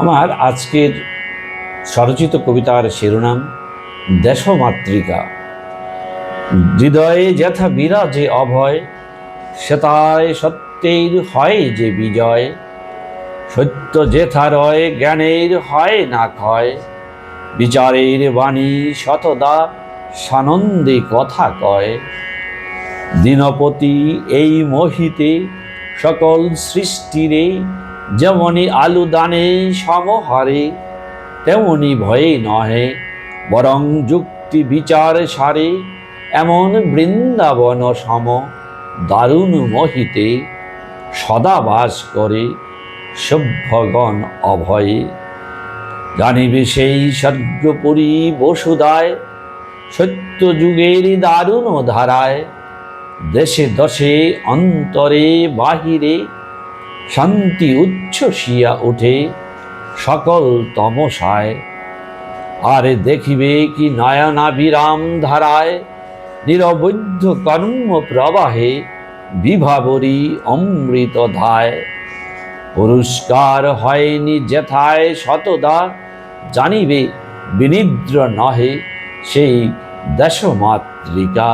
আমার আজকের স্বরচিত কবিতার শিরোনাম দেশমাতৃকা। হৃদয়ে যেথা বিরাজে অভয়, সেতায় সত্যের হয় যে বিজয়, সত্য যেথা রয়, জ্ঞানের হয় না ক্ষয়, বিচারের বাণী শতদা সানন্দে কথা কয়। দিনপতি এই মোহিতে সকল সৃষ্টিরে যেমনি আলু দানে সমহারে তেমনি ভয়ে নহে, বরং যুক্তি বিচার সারে, এমন বৃন্দাবন সম দারুণ মহিতে সদা বাস করে সভ্যগণ অভয়ে। জানিবে সেই স্বর্গপুরী বসুদায় সত্য যুগের দারুণ ধারায়, দেশে দশে অন্তরে বাহিরে শান্তি উচ্ছ্বসিয়া ওঠে, সকল তমসায়। আরে দেখিবে কি নয়নাবিরাম ধারায়, নিরবৈধ কর্ম প্রবাহে বিভাবরী অমৃত ধায়। পুরস্কার হয়নি যেথায় শতদা, জানিবে বিনিদ্র নহে সেই দেশমাতৃকা।